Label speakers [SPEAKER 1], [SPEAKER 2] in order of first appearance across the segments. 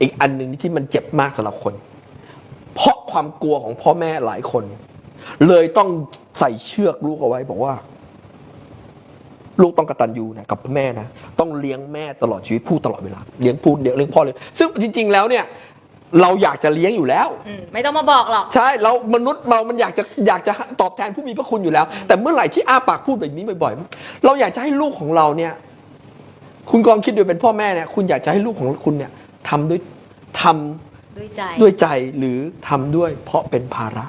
[SPEAKER 1] อีกอันหนึ่งที่มันเจ็บมากสำหรับคน เพราะความกลัวของพ่อแม่หลายคน เลยต้องใส่เชือกลูกเอาไว้บอกว่า ลูกต้องกตัญญูนะกับแม่นะต้องเลี้ยงแม่ตลอดชีวิตพูดตลอดเวลาเลี้ยงพูดเลี้ยงเลี้ยงพ่อเลย ซึ่งจริง ๆ แล้วเนี่ย เราอยากจะเลี้ยงอยู่แล้ว
[SPEAKER 2] อืมไม่ต้องมาบอกหรอก
[SPEAKER 1] ใช่เรามนุษย์เรามันอยากจะอยากจะตอบแทนผู้มีพระคุณอยู่แล้ว แต่เมื่อไหร่ที่อ้าปากพูดแบบนี้บ่อยๆ เราอยากจะให้ลูกของเราเนี่ย คุณกองคิดดูเป็นพ่อแม่เนี่ยคุณอยากจะให้ลูกของคุณเนี่ย ทำด้วยทำ
[SPEAKER 2] ด้วยใจ
[SPEAKER 1] ด้วยใจหรือทำด้วยเพราะเป็นภาระ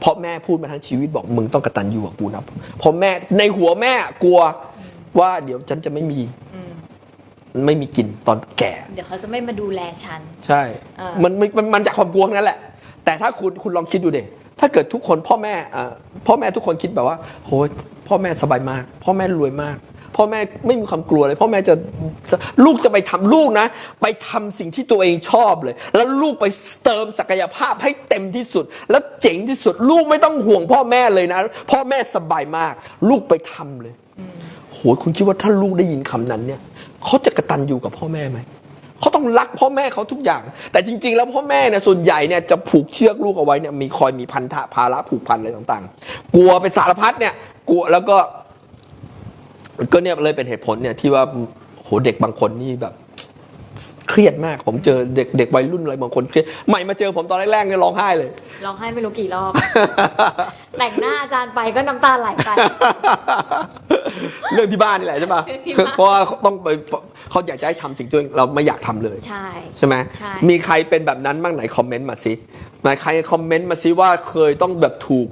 [SPEAKER 1] เพราะแม่พูดมาทั้งชีวิตบอกมึงต้องกตัญญูกับกูนะเพราะแม่ในหัวแม่กลัวว่าเดี๋ยวฉันจะไม่มี
[SPEAKER 2] อืม
[SPEAKER 1] ไม่มีกินตอนแก่
[SPEAKER 2] เดี๋ยวเขาจะไม่มาดูแลฉัน
[SPEAKER 1] ใช่
[SPEAKER 2] เออ
[SPEAKER 1] มันมันมันมันจากความกลัวทั้งนั้นแหละ แต่ถ้าคุณคุณลองคิดดูเด็ถ้าเกิดทุกคนพ่อแม่อ่าพ่อแม่ทุกคนคิดแบบว่าโหยพ่อแม่สบายมาก พ่อแม่รวยมาก พ่อแม่ไม่มีความกลัวเลย พ่อแม่จะจะลูกจะไปทำลูกนะ ไปทำสิ่งที่ตัวเองชอบเลย แล้วลูกไปเติมศักยภาพให้เต็มที่สุด แล้วเจ๋งที่สุด ลูกไม่ต้องห่วงพ่อแม่เลยนะ พ่อแม่สบายมาก ลูกไปทำเลยโหคุณคิดว่าถ้าลูกได้ยินคำนั้นเนี่ยเขาจะกระตันอยู่กับพ่อแม่ไหมเขาต้องรักพ่อแม่เขาทุกอย่าง แต่จริง ๆ แล้วพ่อแม่เนี่ยส่วนใหญ่เนี่ยจะผูกเชือกลูกเอาไว้เนี่ยมีคอยมีพันธะภาระผูกพันอะไรต่างๆ กลัวไปสารพัดเนี่ยกลัวแล้วก็ ก็เนี่ยเลยเป็นเหตุผลเนี่ยที่ว่าโหเด็กบางคนนี่แบบเครียดมาก ผมเจอเด็กเด็กวัยรุ่นอะไรบางคนเครียดใหม่มาเจอผมตอนแรกๆเนี่ยร้องไห้เลย
[SPEAKER 2] ร้องไห้ไม่รู้กี่รอบ แต่งหน้าอาจารย์ไปก็น้ำตาไหลไป
[SPEAKER 1] เรื่องที่บ้านนี่แหละใช่ปะ
[SPEAKER 2] เรื่องที่บ้าน
[SPEAKER 1] เพราะว่าเขาต้องไปเขาอยากจะให้ทำสิ่งที่ตัวเองเราไม่อยากทำเลย
[SPEAKER 2] ใช่
[SPEAKER 1] ใช่ไหม
[SPEAKER 2] ใช่
[SPEAKER 1] มีใครเป็นแบบนั้นบ้างไหนคอมเมนต์มาสิไหนใครคอมเมนต์มาสิว่าเคยต้องแบบถูก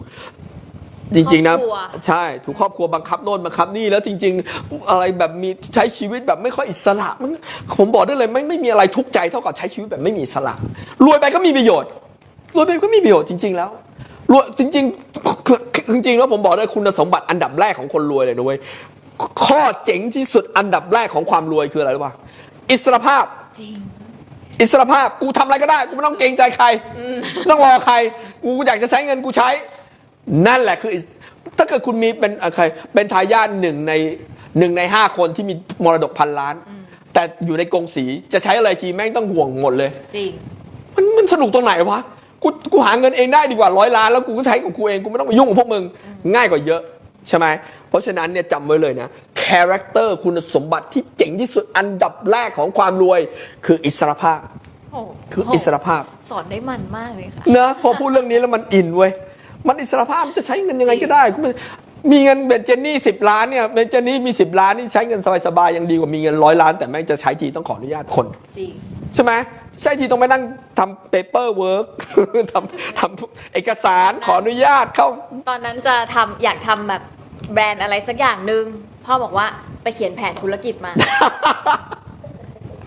[SPEAKER 1] จริงๆนะ
[SPEAKER 2] ครอบครัว
[SPEAKER 1] ใช่ถูกครอบครัวบังคับโน่นบังคับนี่แล้วจริง ๆ อะไรแบบมีใช้ชีวิตแบบไม่ค่อยอิสระมันผมบอกได้เลยไม่ไม่มีอะไรทุกข์ใจเท่ากับใช้ชีวิตแบบไม่มีอิสระรวยไปก็มีประโยชน์รวยไปก็มีประโยชน์จริง ๆ แล้วรวยจริงๆคือจริงๆแล้วผมบอกได้คุณสมบัติอันดับแรกของคนรวยเลยนะเว้ยข้อเจ๋งที่สุดอันดับแรกของความรวยคืออะไรรู้ป่ะอิสรภาพ
[SPEAKER 2] จริง
[SPEAKER 1] อิสรภาพกูทำอะไรก็ได้ กูไม่ต้องเกรงใจใครไม่ต้องรอใคร กูอยากจะใช้เงินกูใช้ นั่นแหละคืออิสถ้าเกิดคุณมีเป็นอะไรเป็นทายาทหนึ่งในหนึ่งในห้าคนที่มีมรดกพันล้าน แต่อยู่ในกรงสีจะใช้อะไรทีแม่งต้องห่วงหมดเลย
[SPEAKER 2] จริง
[SPEAKER 1] มันมันสนุกตรงไหนวะกูกูหาเงินเองได้ดีกว่าร้อยล้านแล้วกูก็ใช้ของกูเองกูไม่ต้องมายุ่งกับพวกมึงง่ายกว่าเยอะใช่ไหมเพราะฉะนั้นเนี่ยจำไว้เลยนะคาแรคเตอร์คุณสมบัติที่เจ๋งที่สุดอันดับแรกของความรวย คืออิสรภาพ
[SPEAKER 2] โอ้
[SPEAKER 1] คือ
[SPEAKER 2] โห
[SPEAKER 1] อิสรภาพ
[SPEAKER 2] สอนได้มันมากเลยค่ะ
[SPEAKER 1] นะพอพูดเรื่องนี้แล้วมันอินเว้ย มันอิสรภาพจะใช้เงินยังไงก็ได้คุณมีเงินเบ็ดเจนนี่สิบล้านเนี่ยเบ็ดเจนนี่มีสิบล้านนี่ใช้เงินสบายๆยังดีกว่ามีเงินร้อยล้าน แต่แม่งจะใช้ทีต้องขออนุญาตคน
[SPEAKER 2] จริง
[SPEAKER 1] ใช่ไหมใช่ทีต้องไปนั่งทำเปเปอร์เวิร์กทำทำเอกสารขออนุญาตเข้า
[SPEAKER 2] ตอนนั้นจะทำอยากทำแบบแบรนด์อะไรสักอย่างหนึ่งพ่อบอกว่าไปเขียนแผนธุรกิจมา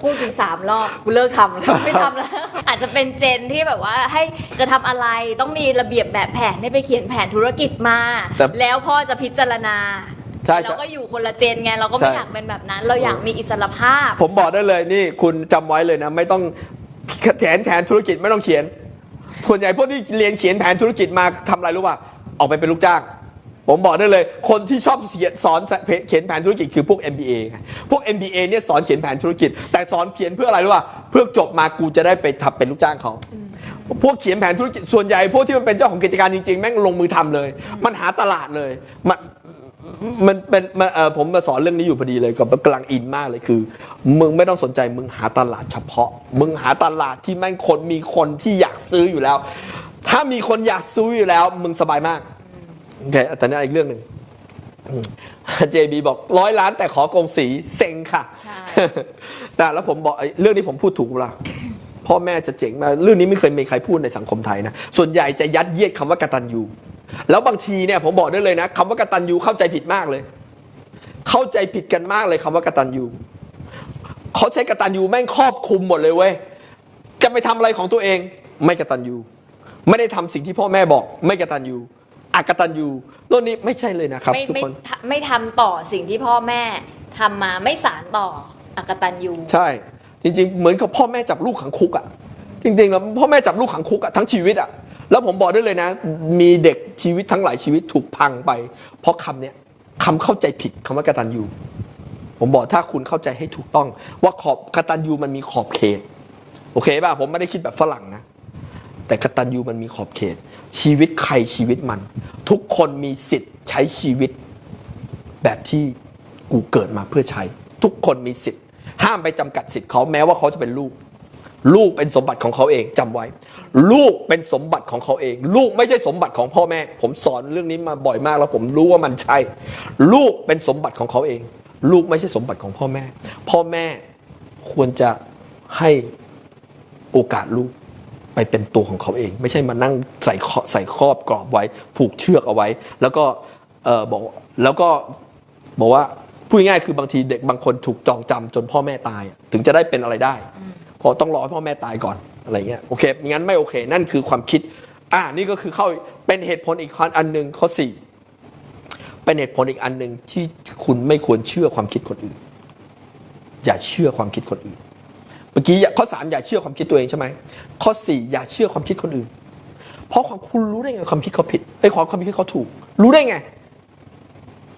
[SPEAKER 2] พูดอยู่สามรอบกูเลิกทำแล้วไม่ทำแล้ว อาจจะเป็นเจนที่แบบว่าให้จะทำอะไรต้องมีระเบียบแบบแผนให้ไปเขียนแผนธุรกิจมา
[SPEAKER 1] แต่
[SPEAKER 2] แล้วพ่อจะพิจารณา
[SPEAKER 1] ใช่ใช่
[SPEAKER 2] เราก็อยู่คนละเจนไงเราก็ไม่
[SPEAKER 1] ใช่
[SPEAKER 2] อยากเป็นแบบนั้น เราอยากมีอิสรภาพ
[SPEAKER 1] ผมบอกได้เลยนี่คุณจำไว้เลยนะ ไม่ต้องแผนแผนธุรกิจไม่ต้องเขียน ส่วนใหญ่พวกที่เรียนเขียนแผนธุรกิจมาทำอะไรรู้ป่ะออกไปเป็นลูกจ้าง ผมบอกได้เลย คนที่ชอบเขียนสอนเขียนแผนธุรกิจคือพวก MBA ไงพวก MBA เนี่ยสอนเขียนแผนธุรกิจ แต่สอนเขียนเพื่ออะไรรู้ป่ะเพื่อจบมากูจะได้ไปทำเป็นลูกจ้างเขาพวกเขียนแผนธุรกิจส่วนใหญ่พวกที่มันเป็นเจ้าของกิจการจริงๆ แม่งลงมือทำเลย มันหาตลาดเลย มันมันเป็นมเออผมมาสอนเรื่องนี้อยู่พอดีเลยกับกำลังอินมากเลยคือ มึงไม่ต้องสนใจมึงหาตลาดเฉพาะ มึงหาตลาดที่แม่งคนมีคนที่อยากซื้ออยู่แล้ว ถ้ามีคนอยากซื้ออยู่แล้ว มึงสบายมาก โอเคแต่นี่อีกเรื่องหนึ่งเจบีบอกร้อยล้านแต่ขอกงสีเซ็งค่ะ
[SPEAKER 2] ใช่
[SPEAKER 1] แต่แล้วผมบอกไอ้เรื่องนี้ผมพูดถูกเปล่าพ่อแม่จะเจ๋งมากเรื่องนี้ไม่เคยมีใครพูดในสังคมไทยนะ ส่วนใหญ่จะยัดเยียดคำว่ากตัญญูแล้วบางทีเนี่ยผมบอกได้เลยนะคำว่ากตัญญูเข้าใจผิดมากเลย เข้าใจผิดกันมากเลยคำว่ากตัญญูเขาใช้กตัญญูแม่งครอบคลุมหมดเลยเว้ยจะไปทำอะไรของตัวเอง ไม่กตัญญูไม่ได้ทำสิ่งที่พ่อแม่บอก ไม่กตัญญู อักตัญญูโน่นนี้ไม่ใช่เลยนะครับ
[SPEAKER 2] ไม่
[SPEAKER 1] ทุก
[SPEAKER 2] ไม่
[SPEAKER 1] คน
[SPEAKER 2] ทำไม่ทำต่อสิ่งที่พ่อแม่ทำมาไม่สารต่ออกตันยู
[SPEAKER 1] ใช่ จริง ๆ เหมือนกับพ่อแม่จับลูกขังคุกอะ จริงๆแล้วพ่อแม่จับลูกขังคุกอะทั้งชีวิตอะแล้วผมบอกได้เลยนะ มีเด็กชีวิตทั้งหลายชีวิตถูกพังไป เพราะคำเนี้ยคำเข้าใจผิดคำว่ากตัญญูผมบอกถ้าคุณเข้าใจให้ถูกต้อง ว่าขอบกตัญญูมันมีขอบเขต โอเคป่ะผมไม่ได้คิดแบบฝรั่งนะ แต่กตัญญูมันมีขอบเขต ชีวิตใครชีวิตมัน ทุกคนมีสิทธิ์ใช้ชีวิต แบบที่กูเกิดมาเพื่อใช้ ทุกคนมีสิทธิ์ ห้ามไปจำกัดสิทธิ์เขาแม้ว่าเขาจะเป็นลูก ลูกเป็นสมบัติของเขาเองจำไว้ ลูกเป็นสมบัติของเขาเอง ลูกไม่ใช่สมบัติของพ่อแม่ ผมสอนเรื่องนี้มาบ่อยมากแล้วผมรู้ว่ามันใช่ ลูกเป็นสมบัติของเขาเอง ลูกไม่ใช่สมบัติของพ่อแม่ พ่อแม่ควรจะให้โอกาสลูก ไปเป็นตัวของเขาเอง ไม่ใช่มานั่งใส่ใส่ครอบกรอบไว้ ผูกเชือกเอาไว้ แล้วก็บอกแล้วก็บอกว่าพูดง่ายคือบางทีเด็กบางคนถูกจองจำจนพ่อแม่ตาย ถึงจะได้เป็นอะไรได้เพราะต้องรอให้พ่อแม่ตายก่อนอะไรเงี้ยโอเคงั้นไม่โอเค นั่นคือความคิดอ่านี่ก็คือเข้าเป็นเหตุผลอีกข้ออันหนึ่งข้อสี่เป็นเหตุผลอีกอันหนึ่งที่คุณไม่ควรเชื่อความคิดคนอื่น อย่าเชื่อความคิดคนอื่น เมื่อกี้ข้อสามอย่าเชื่อความคิดตัวเองใช่ไหมข้อสี่อย่าเชื่อความคิดคนอื่น เพราะความคุณรู้ได้ไงความคิดเขาผิดไอ้ความความคิดเขาถูก รู้ได้ไง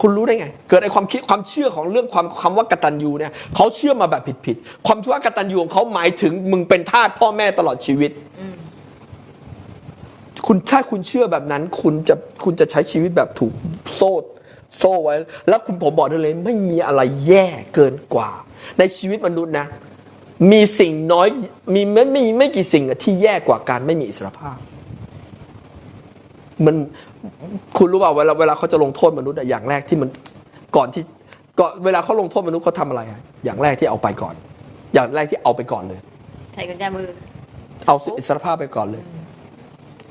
[SPEAKER 1] คุณรู้ได้ไง เกิดไอ้ความคิดความเชื่อของเรื่องความคำว่ากตัญญูเนี่ยเขาเชื่อมาแบบผิดๆความเชื่อว่ากตัญญูของเขาหมายถึงมึงเป็นทาสพ่อแม่ตลอดชีวิตคุณถ้าคุณเชื่อแบบนั้น คุณจะคุณจะใช้ชีวิตแบบถูกโซ่โซ่ไว้ แล้วคุณผมบอกได้เลย ไม่มีอะไรแย่เกินกว่า ในชีวิตมนุษย์นะ มีสิ่งน้อยมีไม่ไม่ไม่กี่สิ่งอะที่แย่กว่าการไม่มีอิสรภาพ มันคุณรู้เปล่าเวลาเวลาเขาจะลงโทษมนุษย์อะอย่างแรกที่มันก่อนที่ก่อนเวลาเขาลงโทษมนุษย์เขาทำอะไรอะอย่างแรกที่เอาไปก่อน อย่างแรกที่เอาไปก่อนเลย
[SPEAKER 2] ใส่กุญแจมือ
[SPEAKER 1] เอาอิสรภาพไปก่อนเลย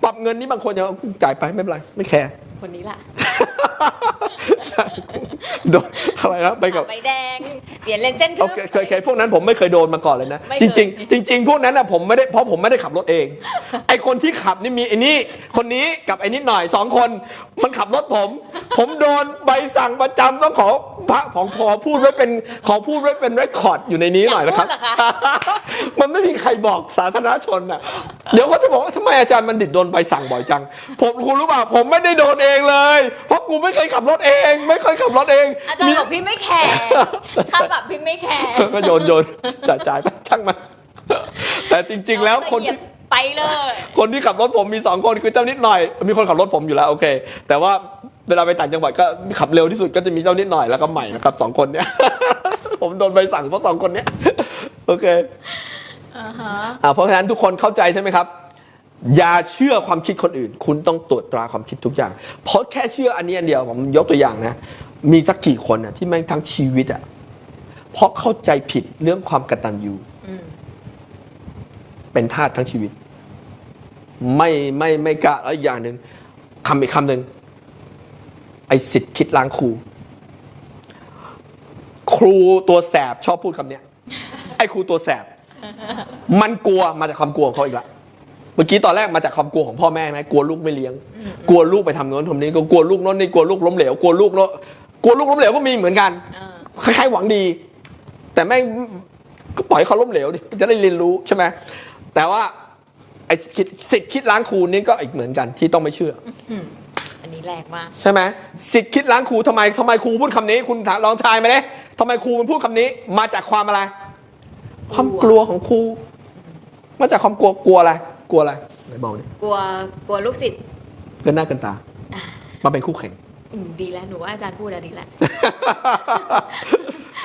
[SPEAKER 1] ปรับเงินนี่บางคนยังจ่ายไปไม่เป็นไรไม่แคร์
[SPEAKER 2] คนนี้ล่ะ
[SPEAKER 1] ใช่ โดนอะไรนะไปกับ
[SPEAKER 2] ใบแดง เปลี่ยนเลนเส้น
[SPEAKER 1] โอ
[SPEAKER 2] ทึบ
[SPEAKER 1] เคเคยเคยพวกนั้นผมไม่เคยโดนมาก่อนเลยนะ
[SPEAKER 2] ไม่
[SPEAKER 1] จ
[SPEAKER 2] เคย
[SPEAKER 1] ริง ๆ จริง ๆ พวกนั้นนะผมไม่ได้เพราะผมไม่ได้ขับรถเอง ไอคนที่ขับนี่มีไอ้นี่คนนี้กับไอ้นิดหน่อยสองคนมันขับรถผม ผมโดนใบสั่งประจำต้องขอพระของพอพูดไว้เป็นขอพูดไว้เป็นเรคคอร์ดอยู่ในนี้หน่อยนะครับ
[SPEAKER 2] อยากพูดเหรอคะ
[SPEAKER 1] มันไม่มีใครบอกสาธารณชนอะ เดี๋ยวเขาจะบอกว่าทำไมอาจารย์มันดิดโดนใบสั่งบ่อยจัง ผมคุณรู้ป่ะผมไม่ได้โดนเองเลย เพราะกูไม่เคยขับรถเอง ไม่เคยขับรถเอง
[SPEAKER 2] อาจารย์บอกพี่ไม่แคร์ค่าปรับพี่ไม่แคร์
[SPEAKER 1] ก็โยนโยนจ่ายจ่ายไปช่างมันแต่จริง ๆ แล้วคน
[SPEAKER 2] เหยี
[SPEAKER 1] ที่
[SPEAKER 2] ยบไปเลย
[SPEAKER 1] คนที่ขับรถผมมีสองคนคือเจ้านิดหน่อย มีคนขับรถผมอยู่แล้วโอเค แต่ว่าเวลาไปต่างจังหวัดก็ขับเร็วที่สุดก็จะมีเจ้านิดหน่อยแล้วก็ใหม่นะครับสองคนเนี้ยผมโดนใบสั่งเพราะสองคนเนี้ยโอเค
[SPEAKER 2] อ่าฮะ
[SPEAKER 1] อ่าเพราะฉะนั้นทุกคนเข้าใจใช่ไหมครับ อย่าเชื่อความคิดคนอื่น คุณต้องตรวจตราความคิดทุกอย่าง เพราะแค่เชื่ออันนี้อันเดียวผมยกตัวอย่างนะ มีสักกี่คนอะที่แม่งทั้งชีวิตอะเพราะเข้าใจผิดเรื่องความกตัญญู
[SPEAKER 2] อืม
[SPEAKER 1] เป็นทาสทั้งชีวิต ไม่ไม่ไม่กล้าแล้วอีกอย่างหนึ่งคำอีกคำหนึ่งไอสิทธิ์คิดล้างครู ครูตัวแสบชอบพูดคำเนี้ยไอครูตัวแสบ มันกลัวมาจากความกลัวของเขาอีกละ เมื่อกี้ตอนแรกมาจากความกลัวของพ่อแม่นะกลัวลูกไม่เลี้ยง กลัวลูกไปทำโน้นทำนี้ก็กลัวลูกโน้นนี่กลัวลูกล้มเหลวกลัวลูกโน้นกลัวลูกล้มเหลวก็มีเหมือนกัน
[SPEAKER 2] อ่า
[SPEAKER 1] คล้ายๆหวังดี แต่แม่งก็ปล่อยให้เขาล้มเหลวดิจะได้เรียนรู้ใช่ไหมแต่ว่าไอ้สิทธิ์สิทธิ์คิดล้างครูนี่ก็อีกเหมือนกันที่ต้องไม่เชื่อ
[SPEAKER 2] อันนี้แรงมาก
[SPEAKER 1] ใช่ไหมสิทธิ์คิดล้างครูทำไมทำไมครูพูดคำนี้ คุณถามลองทายมาเลยทำไมครูมันพูดคำนี้ มาจากความอะไร ความกลัวของครู มาจากความกลัวกลัวอะไร กลัวอะไรไหนบอกดิ
[SPEAKER 2] กลัวกลัวลูกศิษย์
[SPEAKER 1] เกินหน้าเกินตา มาเป็นคู่แข่ง
[SPEAKER 2] อืมดีแล้วหนูว่าอาจารย์พูดแล้วดีแล้ว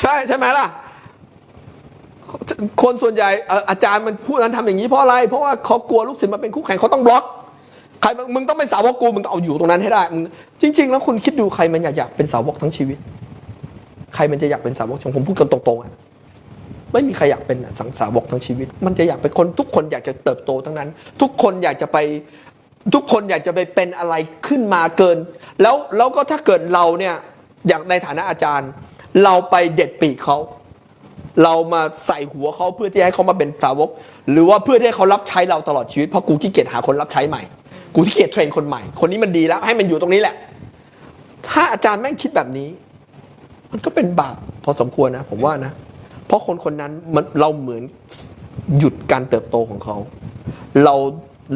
[SPEAKER 1] ใช่ใช่ไหมล่ะ คนส่วนใหญ่เอ่ออาจารย์มันพูดนั้นทำอย่างนี้เพราะอะไร เพราะว่าเขากลัวลูกศิษย์มาเป็นคู่แข่งเขาต้องบล็อก ใครมึงต้องเป็นสาวกกูมึงต้องเอาอยู่ตรงนั้นให้ได้มึงจริง ๆ แล้วคุณคิดดูใครมันอยากอยากเป็นสาวกทั้งชีวิต ใครมันจะอยากเป็นสาวกของผมพูดกันตรงๆอะ ไม่มีใครอยากเป็นสังสาวกทั้งชีวิต มันจะอยากเป็นคนทุกคนอยากจะเติบโตทั้งนั้น ทุกคนอยากจะไปทุกคนอยากจะไปเป็นอะไรขึ้นมาเกิน แล้วแล้วก็ถ้าเกิดเราเนี่ยอย่างในฐานะอาจารย์ เราไปเด็ดปีกเขาเรามาใส่หัวเขาเพื่อที่ให้เขามาเป็นสาวก หรือว่าเพื่อที่ให้เขารับใช้เราตลอดชีวิตเพราะกูขี้เกียจหาคนรับใช้ใหม่ กูขี้เกียจเทรนคนใหม่ คนนี้มันดีแล้ว ให้มันอยู่ตรงนี้แหละ ถ้าอาจารย์แม่งคิดแบบนี้ มันก็เป็นบาปพอสมควรนะ ผมว่านะ เพราะคนคนนั้นมันเราเหมือนหยุดการเติบโตของเขา เรา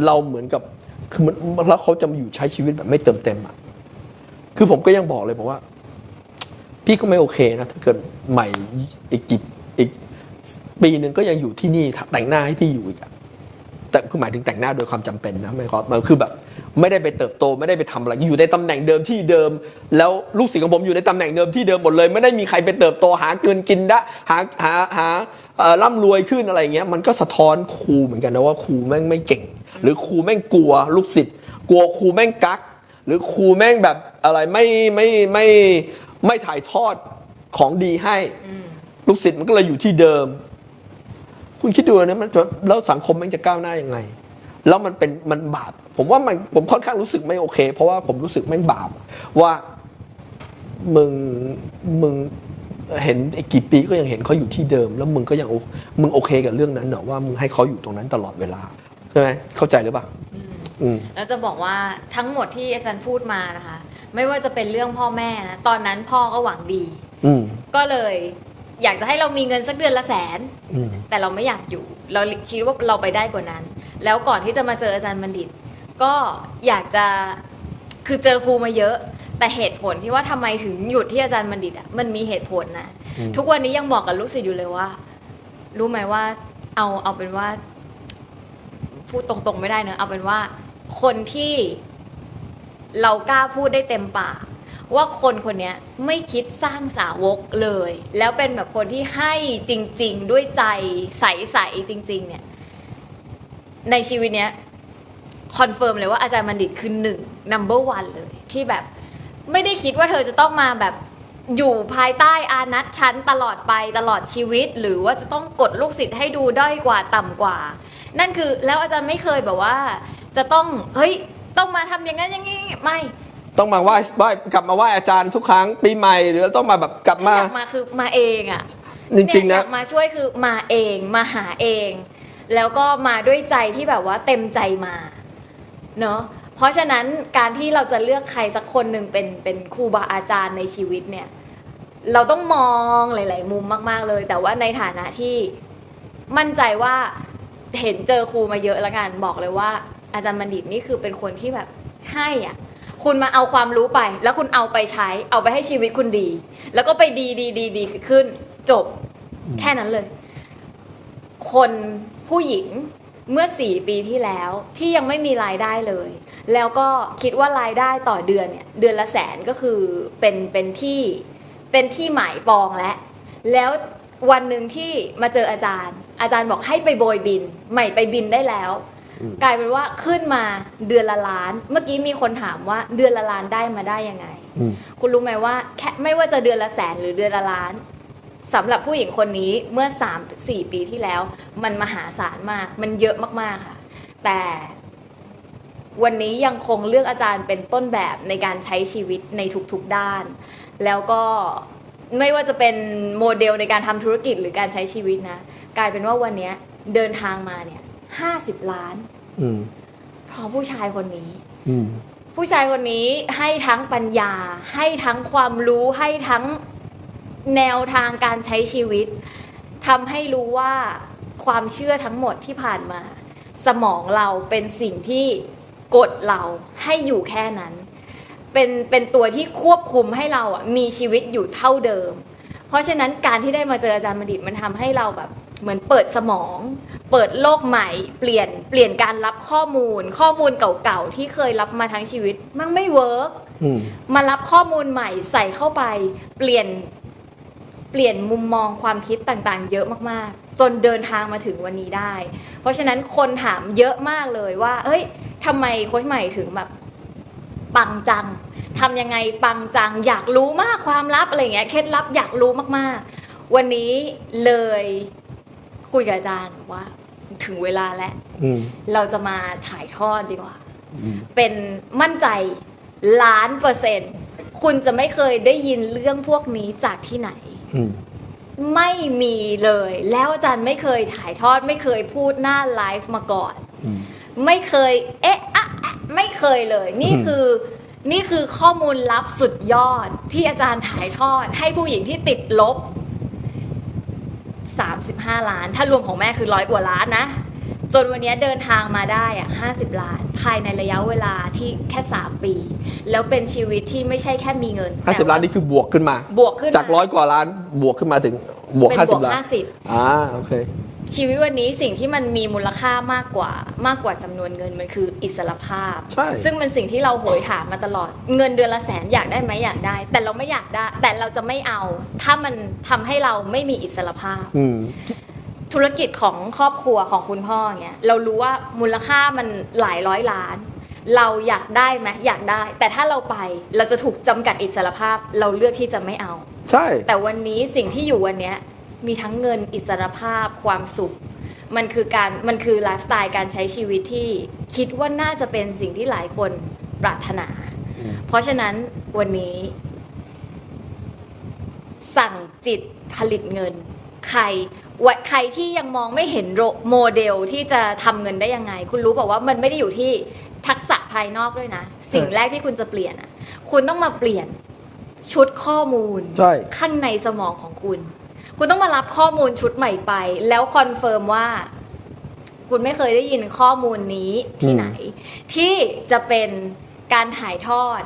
[SPEAKER 1] เราเหมือนกับคือมันแล้วเขาจะอยู่ใช้ชีวิตแบบไม่เติมเต็มอะคือผมก็ยังบอกเลยบอกว่า พี่ก็ไม่โอเคนะถ้าเกิดใหม่อีกกี่อีกปีหนึ่งก็ยังอยู่ที่นี่แต่งหน้าให้พี่อยู่อีกอะแต่คือหมายถึงแต่งหน้าโดยความจำเป็นนะไม่ครับมันคือแบบ ไม่ได้ไปเติบโตไม่ได้ไปทำอะไรอยู่ในตำแหน่งเดิมที่เดิม แล้วลูกศิษย์ของผมอยู่ในตำแหน่งเดิมที่เดิมหมดเลย ไม่ได้มีใครไปเติบโตหาเงินกินได้หาหาหาร่ำรวยขึ้นอะไรเงี้ยมันก็สะท้อนครูเหมือนกันนะว่าครูแม่งไม่เก่ง หรือครูแม่งกลัวลูกศิษย์กลัวครูแม่งกัก หรือครูแม่งแบบอะไรไม่ไม่ไม่ไม่ถ่ายทอดของดีให้ลูกศิษย์มันก็เลยอยู่ที่เดิม คุณคิดดูนะมันแล้วสังคมมันจะก้าวหน้ายังไง แล้วมันเป็นมันบาป ผมว่ามันผมค่อนข้างรู้สึกไม่โอเค เพราะว่าผมรู้สึกแม่งบาป ว่ามึงมึงเห็นอีกกี่ปีก็ยังเห็นเขาอยู่ที่เดิม แล้วมึงก็ยังโอมึงโอเคกับเรื่องนั้นเหรอว่ามึงให้เขาอยู่ตรงนั้นตลอดเวลาใช่ไหมเข้าใจหรือเปล่าอืม
[SPEAKER 2] แล้วจะบอกว่าทั้งหมดที่อาจารย์พูดมานะคะ ไม่ว่าจะเป็นเรื่องพ่อแม่นะตอนนั้นพ่อก็หวังดี
[SPEAKER 1] อืม
[SPEAKER 2] ก็เลยอยากจะให้เรามีเงินสักเดือนละแสน
[SPEAKER 1] อืม
[SPEAKER 2] แต่เราไม่อยากอยู่ เราคิดว่าเราไปได้กว่านั้น แล้วก่อนที่จะมาเจออาจารย์บัณฑิต ก็อยากจะคือเจอครูมาเยอะ แต่เหตุผลที่ว่าทำไมถึงหยุดที่อาจารย์บัณฑิตอะมันมีเหตุผลนะ
[SPEAKER 1] อืม
[SPEAKER 2] ทุกวันนี้ยังบอกกับลูกศิษย์อยู่เลยว่า รู้ไหมว่า เอาเอาเป็นว่า พูดตรงๆไม่ได้เนอะเอาเป็นว่า คนที่เรากล้าพูดได้เต็มปากว่าคนคนเนี้ยไม่คิดสร้างสาวกเลย แล้วเป็นแบบคนที่ให้จริง ๆ ด้วยใจใสๆจริง ๆ เนี่ย ในชีวิตเนี้ย คอนเฟิร์มเลยว่าอาจารย์บัณฑิตคือหนึ่ง number one เลย ที่แบบไม่ได้คิดว่าเธอจะต้องมาแบบอยู่ภายใต้อานัตชั้นตลอดไปตลอดชีวิต หรือว่าจะต้องกดลูกศิษย์ให้ดูด้อยกว่าต่ำกว่า นั่นคือแล้วอาจารย์ไม่เคยแบบว่า จะต้องเฮ้ยต้องมาทำอย่างนั้นอย่างนี้ไม่
[SPEAKER 1] ต้องมาไหว้ไหว้กลับมาไหว้อาจารย์ทุกครั้งปีใหม่ หรือต้องมาแบบกลับมา
[SPEAKER 2] อยากมาคือมาเองอะ
[SPEAKER 1] จริงๆ
[SPEAKER 2] เยอ
[SPEAKER 1] นะ
[SPEAKER 2] ยากมาช่วยคือมาเองมาหาเอง แล้วก็มาด้วยใจที่แบบว่าเต็มใจมา เนาะเพราะฉะนั้นการที่เราจะเลือกใครสักคนหนึ่งเป็นเป็นครูบาอาจารย์ในชีวิตเนี่ย เราต้องมองหลาย ๆ มุมมาก ๆเลย แต่ว่าในฐานะที่มั่นใจว่าเห็นเจอครูมาเยอะแล้วกันบอกเลยว่า อาจารย์บัณฑิตนี่คือเป็นคนที่แบบให้อะคุณมาเอาความรู้ไป แล้วคุณเอาไปใช้ เอาไปให้ชีวิตคุณดี แล้วก็ไปดีดีดีดีขึ้น จบแค่นั้นเลย คนผู้หญิง เมื่อสี่ปีที่แล้วที่ยังไม่มีรายได้เลย แล้วก็คิดว่ารายได้ต่อเดือนเนี่ยเดือนละแสนก็คือเป็นเป็นที่เป็นที่หมายปองแล้วแล้ววันหนึ่งที่มาเจออาจารย์ อาจารย์บอกให้ไปโบยบิน ใหม่ไปบินได้แล้ว
[SPEAKER 1] อืม
[SPEAKER 2] กลายเป็นว่าขึ้นมาเดือนละล้าน เมื่อกี้มีคนถามว่าเดือนละล้านได้มาได้ยังไง
[SPEAKER 1] อืม
[SPEAKER 2] คุณรู้ไหมว่าแค่ไม่ว่าจะเดือนละแสนหรือเดือนละล้าน สำหรับผู้หญิงคนนี้เมื่อ3ามสี่ปีที่แล้ว มันมหาศาลมาก มันเยอะมากๆค่ะ แต่วันนี้ยังคงเลือกอาจารย์เป็นต้นแบบในการใช้ชีวิตในทุกๆด้าน แล้วก็ไม่ว่าจะเป็นโมเดลในการทำธุรกิจหรือการใช้ชีวิตนะ กลายเป็นว่าวันเนี้ยเดินทางมาเนี่ยห้าสิบล้าน
[SPEAKER 1] อืม
[SPEAKER 2] เพราะผู้ชายคนนี้
[SPEAKER 1] อืม
[SPEAKER 2] ผู้ชายคนนี้ให้ทั้งปัญญา ให้ทั้งความรู้ให้ทั้ง แนวทางการใช้ชีวิตทำให้รู้ว่าความเชื่อทั้งหมดที่ผ่านมา สมองเราเป็นสิ่งที่กดเราให้อยู่แค่นั้น เป็นเป็นตัวที่ควบคุมให้เราอะมีชีวิตอยู่เท่าเดิม เพราะฉะนั้นการที่ได้มาเจออาจารย์บัณฑิตมันทำให้เราแบบเหมือนเปิดสมอง เปิดโลกใหม่ เปลี่ยนเปลี่ยนการรับข้อมูล ข้อมูลเก่าๆที่เคยรับมาทั้งชีวิตมันไม่เวิร์ก
[SPEAKER 1] อืม
[SPEAKER 2] มารับข้อมูลใหม่ใส่เข้าไป เปลี่ยน เปลี่ยนมุมมองความคิดต่างๆ เยอะมากๆ จนเดินทางมาถึงวันนี้ได้ เพราะฉะนั้นคนถามเยอะมากเลยว่า เอ้ยทำไมโค้ชใหม่ถึงแบบปังจังทำยังไงปังจัง อยากรู้มากความลับอะไรเงี้ยเคล็ดลับอยากรู้มากๆ วันนี้เลยคุยกับอาจารย์ว่า ถึงเวลาแล้ว
[SPEAKER 1] อืม
[SPEAKER 2] เราจะมาถ่ายทอดดีกว่า
[SPEAKER 1] อืม
[SPEAKER 2] เป็นมั่นใจล้านเปอร์เซ็นต์คุณจะไม่เคยได้ยินเรื่องพวกนี้จากที่ไหน
[SPEAKER 1] อืม
[SPEAKER 2] ไม่มีเลย แล้วอาจารย์ไม่เคยถ่ายทอดไม่เคยพูดหน้าไลฟ์มาก่อน
[SPEAKER 1] อืม
[SPEAKER 2] ไม่เคย เอ๊ะอะอะไม่เคยเลย นี่
[SPEAKER 1] อืม
[SPEAKER 2] คือนี่คือข้อมูลลับสุดยอดที่อาจารย์ถ่ายทอด ให้ผู้หญิงที่ติดลบ 35 ล้าน ถ้ารวมของแม่คือร้อยกว่าล้านนะ จนวันนี้เดินทางมาได้อะ50 ล้าน ภายในระยะเวลาที่แค่ 3 ปี แล้วเป็นชีวิตที่ไม่ใช่แค่มีเงิน
[SPEAKER 1] ห้าสิบ
[SPEAKER 2] แต่ว่
[SPEAKER 1] ล้านนี่คือบวกขึ้นมา
[SPEAKER 2] บวกขึ้น
[SPEAKER 1] จาก
[SPEAKER 2] ม
[SPEAKER 1] ร้อยกว่าล้านบวกขึ้นมาถึงบวก
[SPEAKER 2] เป็น
[SPEAKER 1] ห้า
[SPEAKER 2] บ
[SPEAKER 1] สิ
[SPEAKER 2] ว
[SPEAKER 1] บ
[SPEAKER 2] ก
[SPEAKER 1] ล้าน
[SPEAKER 2] ห้าสิบ
[SPEAKER 1] อ่าโอเค
[SPEAKER 2] ชีวิตวันนี้สิ่งที่มันมีมูลค่ามากกว่ามากกว่าจำนวนเงินมันคืออิสรภาพ
[SPEAKER 1] ใช่
[SPEAKER 2] ซึ่งเป็นสิ่งที่เราโหยหามาตลอดเงินเดือนละแสนอยากได้ไหมอยากได้ แต่เราไม่อยากได้ แต่เราจะไม่เอา ถ้ามันทำให้เราไม่มีอิสรภาพ
[SPEAKER 1] อืม
[SPEAKER 2] ธุรกิจของครอบครัวของคุณพ่อเงี้ยเรารู้ว่ามูลค่ามันหลายร้อยล้าน เราอยากได้ไหมอยากได้ แต่ถ้าเราไปเราจะถูกจำกัดอิสรภาพ เราเลือกที่จะไม่เอา
[SPEAKER 1] ใช่
[SPEAKER 2] แต่วันนี้สิ่งที่อยู่วันเนี้ยมีทั้งเงินอิสรภาพความสุข มันคือการมันคือไลฟ์สไตล์การใช้ชีวิตที่คิดว่าน่าจะเป็นสิ่งที่หลายคนปรารถนา
[SPEAKER 1] อืม
[SPEAKER 2] เพราะฉะนั้นวันนี้ สั่งจิตผลิตเงิน ใคร วะใครที่ยังมองไม่เห็นโรโมเดลที่จะทำเงินได้ยังไง คุณรู้บอกว่ามันไม่ได้อยู่ที่ทักษะภายนอกด้วยนะ สิ่งแรกที่คุณจะเปลี่ยนอะ คุณต้องมาเปลี่ยนชุดข้อมูล
[SPEAKER 1] ใช่
[SPEAKER 2] ข้างในสมองของคุณ คุณต้องมารับข้อมูลชุดใหม่ไป แล้วคอนเฟิร์มว่า คุณไม่เคยได้ยินข้อมูลนี้ที่ไหน ที่จะเป็นการถ่ายทอด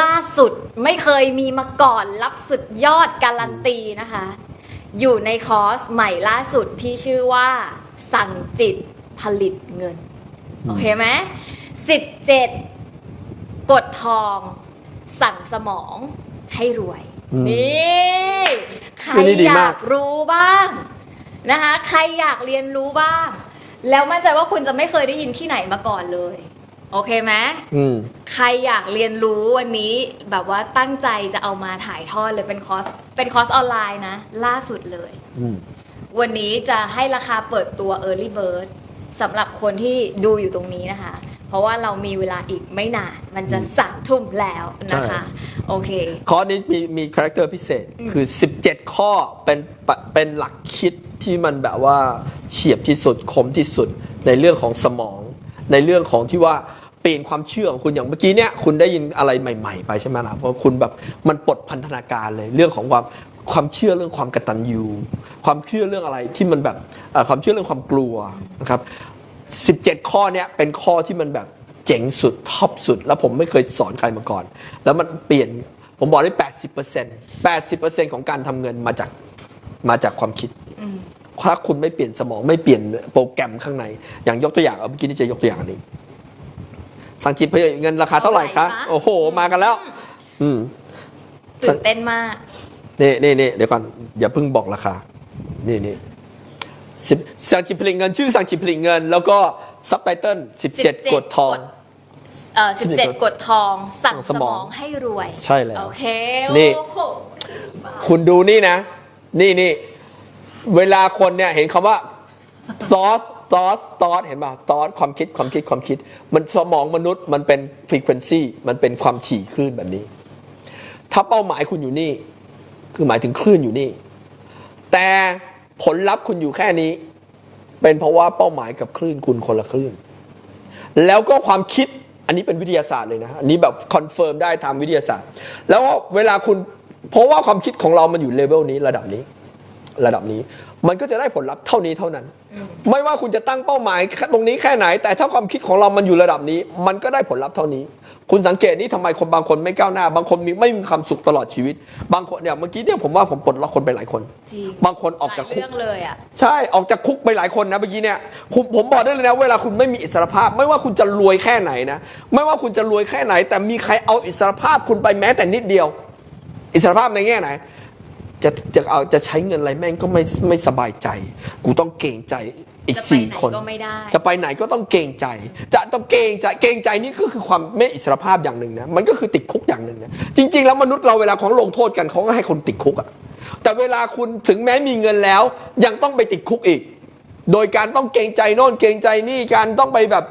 [SPEAKER 2] ล่าสุดไม่เคยมีมาก่อนรับสุดยอดการันตีนะคะ อยู่ในคอร์สใหม่ล่าสุดที่ชื่อว่าสั่งจิตผลิตเงิน โอเคไหมสิบเจ็ดกดทอง สั่งสมองให้รวย
[SPEAKER 1] อืม
[SPEAKER 2] นี่ใคร
[SPEAKER 1] อันนี้ดี
[SPEAKER 2] อ
[SPEAKER 1] มายา
[SPEAKER 2] กกรู้บ้างนะคะ ใครอยากเรียนรู้บ้าง แล้วมั่นใจว่าคุณจะไม่เคยได้ยินที่ไหนมาก่อนเลย โอเคไหม
[SPEAKER 1] อืม
[SPEAKER 2] ใครอยากเรียนรู้วันนี้แบบว่าตั้งใจจะเอามาถ่ายทอดเลยเป็นคอร์สเป็นคอร์สออนไลน์นะ ล่าสุดเลย
[SPEAKER 1] อืม
[SPEAKER 2] วันนี้จะให้ราคาเปิดตัว Early Bird สำหรับคนที่ดูอยู่ตรงนี้นะคะ เพราะว่าเรามีเวลาอีกไม่นาน มันจะสามทุ่มแล้วนะคะ โอเค
[SPEAKER 1] คอร์สนี้มีมีคาแรคเตอร์พิเศษ
[SPEAKER 2] อืม
[SPEAKER 1] คือ 17 ข้อเป็นปะเป็นหลักคิดที่มันแบบว่าเฉียบที่สุดคมที่สุดในเรื่องของสมอง ในเรื่องของที่ว่าเปลี่ยนความเชื่อของคุณอย่างเมื่อกี้เนี่ยคุณได้ยินอะไรใหม่ ๆ ไปใช่ไหมล่ะเพราะคุณแบบมันปลดพันธนาการเลยเรื่องของความความเชื่อเรื่องความกตัญญูความเชื่อเรื่องอะไรที่มันแบบเอ่อความเชื่อเรื่องความกลัวนะครับ17 ข้อเนี้ยเป็นข้อที่มันแบบเจ๋งสุดท็อปสุด แล้วผมไม่เคยสอนใครมาก่อน แล้วมันเปลี่ยนผมบอกได้ 80% 80%ของการทำเงินมาจากมาจากความคิด
[SPEAKER 2] อืม
[SPEAKER 1] ถ้าคุณไม่เปลี่ยนสมองไม่เปลี่ยนโปรแกรมข้างใน อย่างยกตัวอย่างเอาเมื่อกี้นี่จะยกตัวอย่างอันนี้ สังจิตเพยเงินราคาเท่าไหร่คะ
[SPEAKER 2] เท่าไหร่คะ
[SPEAKER 1] โอ้โห มากันแล้ว อืม
[SPEAKER 2] ตื่นเต้นมาก
[SPEAKER 1] นี่นี่นี่เดี๋ยวก่อน อย่าเพิ่งบอกราคา นี่นี่สิบสั่งจิตผลิตเงิน ชื่อสั่งจิตผลิตเงิน แล้วก็ซับไตเติล17
[SPEAKER 2] 17
[SPEAKER 1] กดทอง
[SPEAKER 2] กดเอ่อ
[SPEAKER 1] 17
[SPEAKER 2] 17 กดทอง สั่ง
[SPEAKER 1] ส
[SPEAKER 2] ส
[SPEAKER 1] ม
[SPEAKER 2] ม
[SPEAKER 1] อ
[SPEAKER 2] องงให้รวย
[SPEAKER 1] ใช่แล้ว
[SPEAKER 2] โอเค
[SPEAKER 1] นี่
[SPEAKER 2] โอ้โห
[SPEAKER 1] คุณดูนี่นะ นี่นี่ เวลาคนเนี่ยเห็นคำว่าซอส ซอสซอสเห็นป่ะซอสความคิดความคิดความคิด มันสมองมนุษย์มันเป็นฟรีเควนซีมันเป็นความถี่คลื่นแบบนี้ ถ้าเป้าหมายคุณอยู่นี่ คือหมายถึงคลื่นอยู่นี่ แต่ผลลัพธ์คุณอยู่แค่นี้ เป็นเพราะว่าเป้าหมายกับคลื่นคุณคนละคลื่น แล้วก็ความคิดอันนี้เป็นวิทยาศาสตร์เลยนะอันนี้แบบคอนเฟิร์มได้ตามวิทยาศาสตร์ แล้วเวลาคุณเพราะว่าความคิดของเรามันอยู่เลเวลนี้ระดับนี้ ระดับนี้ มันก็จะได้ผลลัพธ์เท่านี้เท่านั้น ไม่ว่าคุณจะตั้งเป้าหมายตรงนี้แค่ไหน แต่ถ้าความคิดของเรามันอยู่ระดับนี้ มันก็ได้ผลลัพธ์เท่านี้ คุณสังเกตนี่ทำไมคนบางคนไม่ก้าวหน้า บางคนมีไม่มีความสุขตลอดชีวิต บางคนเนี่ยเมื่อกี้เนี่ยผมว่าผมปลดล็อกคนไปหลายคน
[SPEAKER 2] จริง
[SPEAKER 1] บางคนออก
[SPEAKER 2] หลา
[SPEAKER 1] จาก
[SPEAKER 2] ย
[SPEAKER 1] คุก
[SPEAKER 2] เรื่องเลยอะ
[SPEAKER 1] ใช่ออกจากคุกไปหลายคนนะเมื่อกี้เนี่ยผมผมบอกได้เลยนะ เวลาคุณไม่มีอิสรภาพ ไม่ว่าคุณจะรวยแค่ไหนนะไม่ว่าคุณจะรวยแค่ไหน แต่มีใครเอาอิสรภาพคุณไปแม้แต่นิดเดียว อิสรภาพในแง่ไหน จะจะเอาจะใช้เงินอะไรแม่งก็ไม่ไม่สบายใจ กูต้องเกรงใจอีก
[SPEAKER 2] จะไป
[SPEAKER 1] สี่
[SPEAKER 2] ไหน
[SPEAKER 1] คน
[SPEAKER 2] ก็ไม่ได้
[SPEAKER 1] จะไปไหนก็ต้องเกรงใจ จะต้องเกรงใจเกรงใจนี่ก็คือความไม่อิสรภาพอย่างหนึ่งนะมันก็คือติดคุกอย่างหนึ่งนะจริง ๆ แล้วมนุษย์เราเวลาของลงโทษกันเขาก็ให้คนติดคุกอะแต่เวลาคุณถึงแม้มีเงินแล้ว ยังต้องไปติดคุกอีก โดยการต้องเกรงใจโน่นเกรงใจนี่การต้องไปแบบ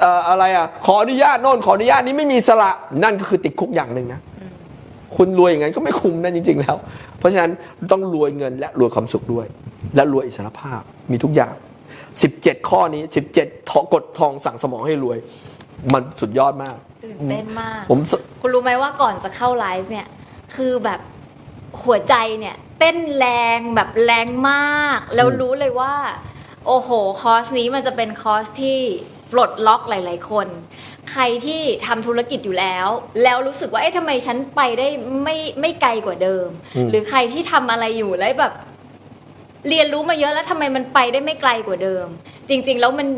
[SPEAKER 1] เอ่ออะไรอะขออนุญาตโน่นขออนุญาตนี้ไม่มีสละนั่นก็คือติดคุกอย่างหนึ่งนะ คุณรวยอย่างนั้นก็ไม่คุ้มนะจริง ๆ แล้ว เพราะฉะนั้นต้องรวยเงินและรวยความสุขด้วย และรวยอิสรภาพมีทุกอย่าง 17 ข้อนี้ 17ทอกดทองสั่งสมองให้รวย มันสุดยอดมาก
[SPEAKER 2] ตื่นเต้นมาก
[SPEAKER 1] ผมส
[SPEAKER 2] คุณรู้ไหมว่าก่อนจะเข้าไลฟ์เนี่ยคือแบบหัวใจเนี่ยเต้นแรงแบบแรงมาก แล้วรู้เลยว่า โอ้โห คอร์สนี้มันจะเป็นคอร์สที่ปลดล็อกหลาย ๆ คน ใใครที่ทำธุรกิจอยู่แล้ว แล้วรู้สึกว่าเอ๊ะทำไมฉันไปได้ไม่ไม่ไกลกว่าเดิม
[SPEAKER 1] อืม
[SPEAKER 2] หรือใครที่ทำอะไรอยู่แล้วแบบ เรียนรู้มาเยอะแล้วทำไมมันไปได้ไม่ไกลกว่าเดิม จริง ๆ แล้วมัน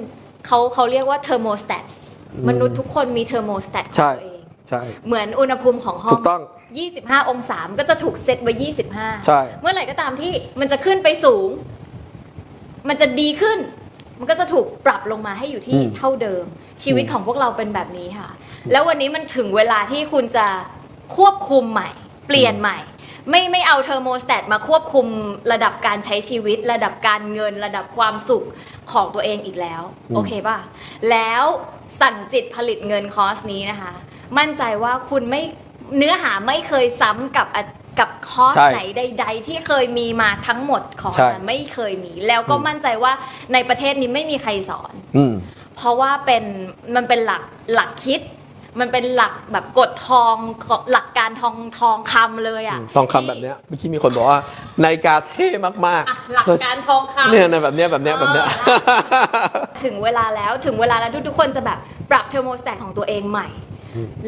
[SPEAKER 2] เขาเขาเรียกว่าเทอร์โมสแตทมนุษย์ทุกคนมีเทอร์โมสแตทของ
[SPEAKER 1] ใช่
[SPEAKER 2] ตัวเอง
[SPEAKER 1] ใช่
[SPEAKER 2] เหมือนอุณหภูมิของห้อ
[SPEAKER 1] ถู
[SPEAKER 2] ง
[SPEAKER 1] กต้อง
[SPEAKER 2] 25 องศา มันก็จะถูกเซตไว้ 25
[SPEAKER 1] ใช่
[SPEAKER 2] เมื่อไหร่ก็ตามที่มันจะขึ้นไปสูง มันจะดีขึ้น มันก็จะถูกปรับลงมาให้อยู่ที่
[SPEAKER 1] อืม
[SPEAKER 2] เท่าเดิม ชีวิตของพวกเราเป็นแบบนี้ค่ะ แล้ววันนี้มันถึงเวลาที่คุณจะควบคุมใหม่ เปลี่ยนใหม่ ไม่ไม่เอาเทอร์โมสแตทมาควบคุมระดับการใช้ชีวิต ระดับการเงิน ระดับความสุขของตัวเองอีกแล้ว
[SPEAKER 1] อืม
[SPEAKER 2] โอเคป่ะ แล้วสั่งจิตผลิตเงินคอร์สนี้นะคะ มั่นใจว่าคุณไม่เนื้อหาไม่เคยซ้ำกับอะ กับคอร์ส
[SPEAKER 1] ใช่
[SPEAKER 2] ไหนใด ๆ ที่เคยมีมาทั้งหมดของ
[SPEAKER 1] ใช่
[SPEAKER 2] นั้นไม่เคยมี แล้วก็มั่นใจว่าในประเทศนี้ไม่มีใครสอน
[SPEAKER 1] อืม
[SPEAKER 2] เพราะว่าเป็นมันเป็นหลักหลักคิด มันเป็นหลักแบบกฎทองหลักการทองทองคำเลยอะ
[SPEAKER 1] ทองคำแบบเนี้ยเมื่อกี้มีคนบอกว่านาฬิกาเท่มาก
[SPEAKER 2] อะหลักการทองคำ
[SPEAKER 1] เนี่ยนะแบบเนี้ยแบบเนี้ยแบบเนี้ย
[SPEAKER 2] ถึงเวลาแล้วถึงเวลาแล้วทุกๆคนจะแบบปรับเทอร์โมสแตทของตัวเองใหม่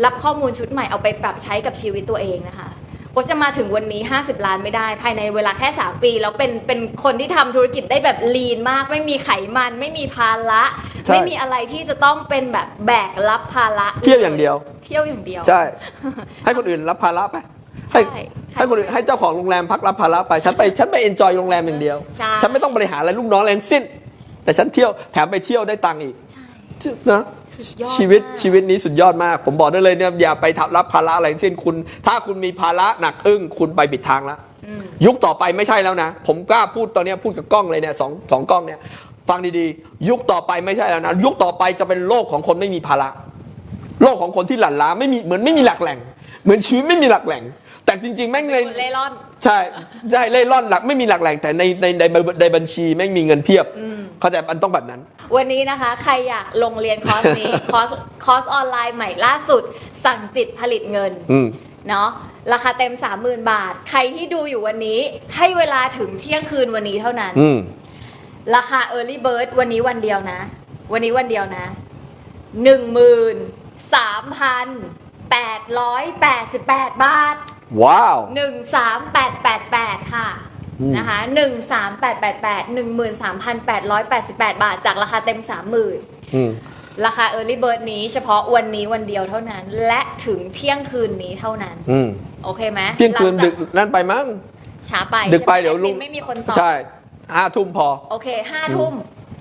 [SPEAKER 2] รับข้อมูลชุดใหม่เอาไปปรับใช้กับชีวิตตัวเองนะคะ โค้ชจะมาถึงวันนี้ 50 ล้านไม่ได้ ภายในเวลาแค่ 3 ปี แล้วเป็นเป็นคนที่ทำธุรกิจได้แบบลีนมาก ไม่มีไขมัน ไม่มีภาระ
[SPEAKER 1] ใช่
[SPEAKER 2] ไม่มีอะไรที่จะต้องเป็นแบบแบกรับภาระ
[SPEAKER 1] เที่ยวอย่างเดียว
[SPEAKER 2] เที่ยวอย่างเดียว
[SPEAKER 1] ใช่ ให้คนอื่นรับภาระไปให้
[SPEAKER 2] ใช่
[SPEAKER 1] ให้คนอื่นให้เจ้าของโรงแรมพักรับภาระไปฉันไปฉันไปเอนจอยโรงแรมอย่างเดียว
[SPEAKER 2] ใช่
[SPEAKER 1] ฉันไม่ต้องบริหารอะไรลูกน้องอะไรทั้งสิ้น แต่ฉันเที่ยวแถมไปเที่ยวได้ตังค์อีก
[SPEAKER 2] ใช่
[SPEAKER 1] นะ
[SPEAKER 2] สุดยอด
[SPEAKER 1] ชีวิต
[SPEAKER 2] มาก
[SPEAKER 1] ชีวิตนี้สุดยอดมาก ผมบอกได้เลยเนี่ยอย่าไปทับรับภาระอะไรทั้งสิ้นคุณ ถ้าคุณมีภาระหนักอึ้งคุณไปบิดทางแล้ว
[SPEAKER 2] อืม
[SPEAKER 1] ยุคต่อไปไม่ใช่แล้วนะ ผมกล้าพูดตอนเนี้ยพูดกับกล้องเลยเนี่ยสองสองกล้องเนี่ย ฟังดีๆ ยุคต่อไปไม่ใช่แล้วนะ ยุคต่อไปจะเป็นโลกของคนไม่มีภาระ โลกของคนที่หลั่นล้าไม่มีเหมือนไม่มีหลักแหล่ง เหมือนชีวิตไม่มีหลักแหล่ง แต่จริง ๆ แม่งใน
[SPEAKER 2] คนเล่ร่อน
[SPEAKER 1] ใช่ใช่เล่ร่อนหลักไม่มีหลักแหล่งแต่ในในในในบัญชีแม่งมีเงินเพียบ เข้าใจมันต้องแบบนั้น
[SPEAKER 2] วันนี้นะคะ ใครอยากลงเรียนคอร์สนี้ คอร์สคอร์สออนไลน์ใหม่ล่าสุด สั่งจิตผลิตเงิน
[SPEAKER 1] อืม
[SPEAKER 2] เนาะราคาเต็ม 30,000 บาท ใครที่ดูอยู่วันนี้ให้เวลาถึงเที่ยงคืนวันนี้เท่านั้น
[SPEAKER 1] อืม
[SPEAKER 2] ราคา Early Bird วันนี้วันเดียวนะ วันนี้วันเดียวนะหนึ่งหมื่นสามพันแปดร้อยแปดสิบแปดบาท
[SPEAKER 1] ว้าว
[SPEAKER 2] หนึ่งสามแปดแปดแปดค่ะ
[SPEAKER 1] อืม
[SPEAKER 2] นะคะหนึ่งสามแปดแปดแปดหนึ่งหมื่นสามพันแปดร้อยแปดสิบแปดบาท จากราคาเต็มสามหมื่น
[SPEAKER 1] อืม
[SPEAKER 2] ราคา Early Bird นี้เฉพาะวันนี้วันเดียวเท่านั้น และถึงเที่ยงคืนนี้เท่านั้น
[SPEAKER 1] อืม
[SPEAKER 2] โอเคไหม
[SPEAKER 1] เที่ยงคืน
[SPEAKER 2] หลั
[SPEAKER 1] ดึ
[SPEAKER 2] จาก
[SPEAKER 1] นั่นไปมั้ง
[SPEAKER 2] ช้าไป
[SPEAKER 1] ดึกไป
[SPEAKER 2] ใช่หม
[SPEAKER 1] เดี๋ยวลุง
[SPEAKER 2] แอดมินไม่มีคนตอบ
[SPEAKER 1] ใช่ห้าทุ่มพอ
[SPEAKER 2] โอเคห้าทุ่ม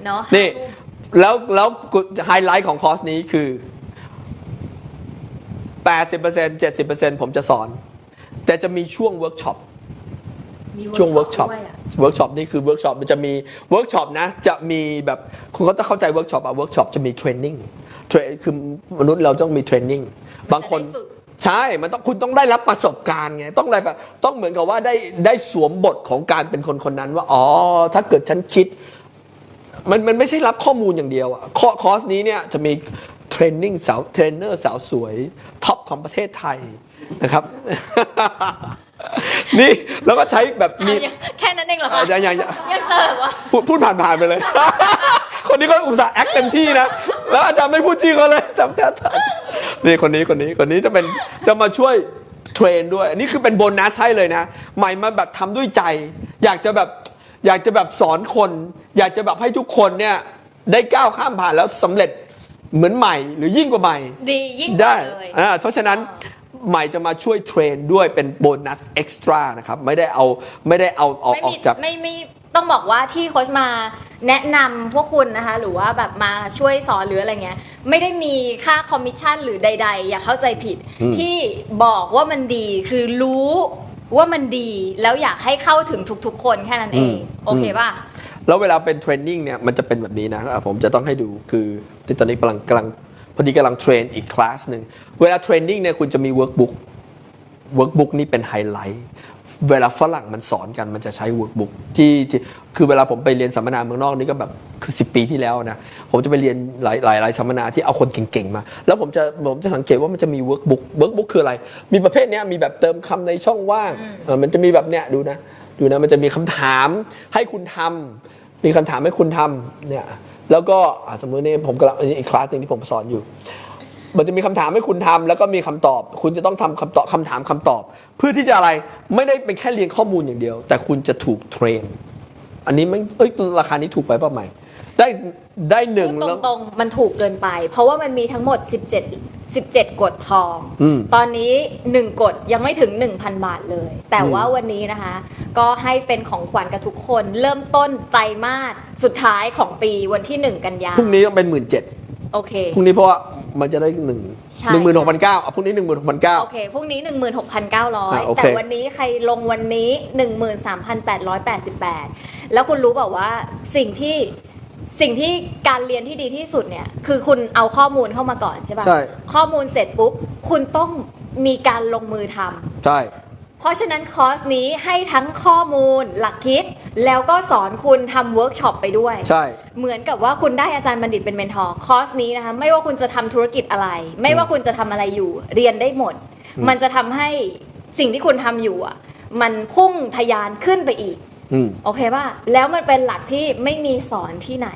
[SPEAKER 2] เนาะ
[SPEAKER 1] นี่
[SPEAKER 2] ห้าทุ่ม
[SPEAKER 1] แล้วแล้วไฮไลท์ของคอร์สนี้คือ 80% 70%ผมจะสอน แต่จะมีช่วงเวิร์กช็อป
[SPEAKER 2] มี
[SPEAKER 1] ช่วงเวิร์กช็อป
[SPEAKER 2] ด้วยะ
[SPEAKER 1] เวิร์กช็อปนี่คือเวิร์กช็อปมันจะมีเวิร์กช็อปนะจะมีแบบคุณก็ต้องเข้าใจเวิร์กช็อปอะเวิร์กช็อปจะมีเทรนนิ่งเทรคือมนุษย์เราต้องมีเทรนนิ่งบางคน
[SPEAKER 2] จะได้ฝึก
[SPEAKER 1] ใช่ มันต้องคุณต้องได้รับประสบการณ์ไง ต้องอะไรแบบต้องเหมือนกับว่าได้ได้สวมบทของการเป็นคนคนนั้นว่า อ๋อ ถ้าเกิดฉันคิด มันมันไม่ใช่รับข้อมูลอย่างเดียวอะคอคอร์สนี้เนี่ยจะมีเทรนนิ่งสาวเทรนเนอร์สาวสวยท็อปของประเทศไทยนะครับ นี่แล้วก็ใช้แบบมี
[SPEAKER 2] อะยังแค่นั้นเองเหรอคะ
[SPEAKER 1] อะยังยังยัง
[SPEAKER 2] ยังเติมวะ
[SPEAKER 1] พูดพูดผ่านๆไปเลย คนนี้ก็อุตส่าห์แอคเต็มที่นะ แล้วอาจารย์ไม่พูดชื่อเขาเลยจำแทบทันนี่คนนี้คนนี้คนนี้จะเป็นจะมาช่วยเทรนด้วย อันนี้คือเป็นโบนัสให้เลยนะ ใหม่มาแบบทำด้วยใจ อยากจะแบบอยากจะแบบสอนคน อยากจะแบบให้ทุกคนเนี่ยได้ก้าวข้ามผ่านแล้วสำเร็จเหมือนใหม่ หรือยิ่งกว่าใหม่
[SPEAKER 2] ดียิ่งก
[SPEAKER 1] ได้
[SPEAKER 2] ว่าเลย
[SPEAKER 1] อ่าเพราะฉะนั้น ใหม่จะมาช่วยเทรนด้วยเป็นโบนัสเอ็กซ์ตร้านะครับ ไม่ได้เอาไม่ได้เอาออก
[SPEAKER 2] ไม่
[SPEAKER 1] ออ
[SPEAKER 2] มี
[SPEAKER 1] กจาก
[SPEAKER 2] ไม่ไม่ต้องบอกว่าที่โค้ชมาแนะนำพวกคุณนะคะ หรือว่าแบบมาช่วยสอนหรืออะไรเงี้ย ไม่ได้มีค่าคอมมิชชั่นหรือใด ๆ อย่าเข้าใจผิด
[SPEAKER 1] อืม
[SPEAKER 2] ที่บอกว่ามันดีคือรู้ว่ามันดีแล้วอยากให้เข้าถึงทุกๆ คนแค่นั้นเองโอเคป่ะ
[SPEAKER 1] แล้วเวลาเป็นเทรนนิ่งเนี่ยมันจะเป็นแบบนี้นะอะผมจะต้องให้ดูคือที่ตอนนี้กำลังกำลังพ อดีกำลังเทรนอีกคลาสหนึ่ง เวลาเทรนนิ่งเนี่ยคุณจะมีเวิร์กบุ๊กเวิร์กบุ๊กนี่เป็นไฮไลท์ เวลาฝรั่งมันสอนกันมันจะใช้เวิร์กบุ๊กที่ที่คือเวลาผมไปเรียนสัมมนาเมืองนอกนี่ก็แบบคือสิปีที่แล้วนะ ผมจะไปเรียนหลายหลายหลายสัมมนาที่เอาคนเก่งๆมา แล้วผมจะผมจะสังเกตว่ามันจะมีเวิร์กบุ๊กเวิร์กบุ๊กคืออะไร มีประเภทเนี้ยมีแบบเติมคำในช่องว่างเออมันจะมีแบบเนี้ยดูนะดูนะมันจะมีคำถามให้คุณทำมีคำถามให้คุณทำเนี่ย แล้วก็สมมตินี่ผมกำลังอีกคลาสหนึ่งที่ผมสอนอยู่ มันจะมีคำถามให้คุณทำแล้วก็มีคำตอบ คุณจะต้องทำคำตอบคำถามคำตอบ เพื่อที่จะอะไรไม่ได้เป็นแค่เรียนข้อมูลอย่างเดียว แต่คุณจะถูกเทรน อันนี้มันเอ้ยราคานี้ถูกไปเปล่าไหมได้ได้หนึ่งแล้ว
[SPEAKER 2] ตรงๆมันถูกเกินไป เพราะว่ามันมีทั้งหมด 17 17กฎทอง
[SPEAKER 1] อืม
[SPEAKER 2] ตอนนี้ 1กฎยังไม่ถึง 1,000 บาทเลย แต่ว่าวันนี้นะคะ ก็ให้เป็นของขวัญกับทุกคน เริ่มต้นไตรมาสสุดท้ายของปีวันที่ 1 กันยา
[SPEAKER 1] พรุ่งนี้ต้องเป็นหมื่นเจ็ด
[SPEAKER 2] โอเค
[SPEAKER 1] พรุ่งนี้เพราะว่ามันจะได้หนึ่ง
[SPEAKER 2] ใช่
[SPEAKER 1] หนึ่งหมื่นหกพันเก้าพรุ่งนี้หนึ่งหมื่นหกพันเก้า
[SPEAKER 2] โอเค พรุ่งนี้
[SPEAKER 1] อะ
[SPEAKER 2] 16,900
[SPEAKER 1] โอเค
[SPEAKER 2] แต่วันนี้ใครลงวันนี้ 13,888 แล้วคุณรู้เปล่าว่าสิ่งที่ สิ่งที่การเรียนที่ดีที่สุดเนี่ย คือคุณเอาข้อมูลเข้ามาก่อนใช่ปะ
[SPEAKER 1] ใช่
[SPEAKER 2] ข้อมูลเสร็จปุ๊บ คุณต้องมีการลงมือทำ
[SPEAKER 1] ใช่
[SPEAKER 2] เพราะฉะนั้นคอร์สนี้ให้ทั้งข้อมูลหลักคิด แล้วก็สอนคุณทำเวิร์กช็อปไปด้วย
[SPEAKER 1] ใช่
[SPEAKER 2] เหมือนกับว่าคุณได้อาจารย์บัณฑิตเป็นเมนทอร์คอร์สนี้นะคะไม่ว่าคุณจะทำธุรกิจอะไร ไม่ว่าคุณจะทำอะไรอยู่ เรียนได้หมด มันจะทำให้สิ่งที่คุณทำอยู่อะมันพุ่งทะยานขึ้นไปอีก
[SPEAKER 1] อืม
[SPEAKER 2] โอเคป่ะแล้วมันเป็นหลักที่ไม่มีสอนที่ไหน